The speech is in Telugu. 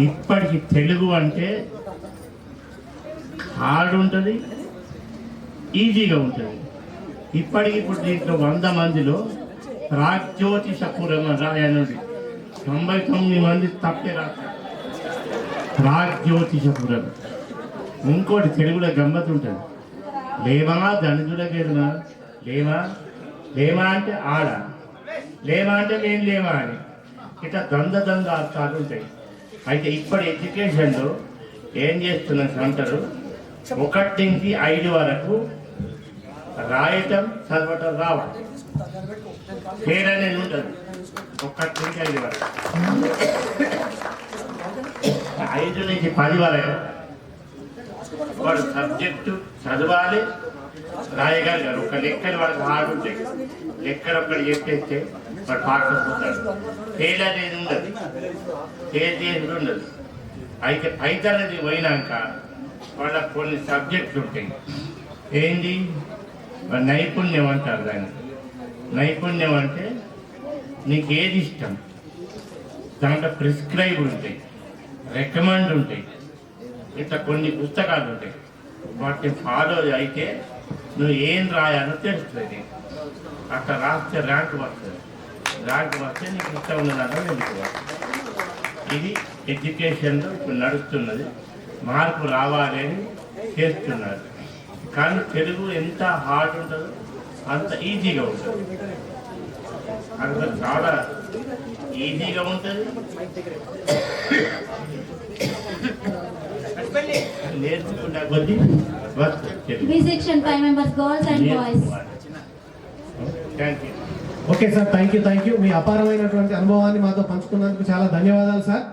ఇప్పటికి తెలుగు అంటే హార్డ్ ఉంటుంది ఈజీగా ఉంటుంది ఇప్పటికి ఇప్పుడు దీంట్లో వంద మందిలో రాజ్యోతిషపురం రాయనుడి తొంభై తొమ్మిది మంది తప్పే రాస్తారు రాజ్యోతిషపురం ఇంకోటి తెలుగులో గమ్మత్ ఉంటుంది లేవా ధనుజులకేదనా లేవా లేవా అంటే ఆడ లేవా అంటే మేము లేవా అని ఇట్లా ద్వంద్వ ద్వంద్వ అర్థాలు ఉంటాయి. అయితే ఇప్పటి ఎడ్యుకేషన్లో ఏం చేస్తున్నారు అంటారు ఒకటి నుంచి ఐదు వరకు రాయటం చదవటం రావాలి. తీసుకుంటా. పేరు అనేది ఉంటుంది. ఒకటి నుంచి ఐదు వరకు. ఐదు నుంచి పది వరకు వాడు సబ్జెక్టు చదవాలి. రాయగలిగారు ఒక లెక్కలు వాడికి హార్డ్ ఉంటాయి లెక్కలు ఒకటి చెప్పేస్తే వాడు పాకపోతాడు ఫెయిల్ అనేది ఉండదు. ఫెయిల్ చేసి ఉండదు. అయితే పైతనది పోయినాక వాళ్ళ కొన్ని సబ్జెక్టులు ఉంటాయి. ఏంటి నైపుణ్యం అంటారు దాన్ని. నైపుణ్యం అంటే నీకు ఏది ఇష్టం? దాంట్లో ప్రిస్క్రైబ్ ఉంటాయి. రికమెండ్ ఉంటాయి. ఇట్లా కొన్ని పుస్తకాలు ఉంటాయి. వాటిని ఫాలో అయితే నువ్వు ఏం రాయాలో తెలుస్తుంది. అక్కడ అట్లా రాస్తే ర్యాంక్ వస్తుంది. ర్యాంక్ వస్తే నీకు ఇష్టం ఉన్నదాన్ని వెళ్ళిపోవాలి ఇది ఎడ్యుకేషన్లో ఇప్పుడు నడుస్తున్నది. మార్పు రావాలి అని చేస్తున్నారు. కానీ తెలుగు ఎంత హార్డ్ ఉంటుందో అంత ఈజీగా ఉంటుంది. అంత చాలా ఈజీగా ఉంటుంది. Thank you okay sir thank you thank you మీ అపారమైనటువంటి అనుభవాన్ని మాతో పంచుకున్నందుకు చాలా ధన్యవాదాలు సార్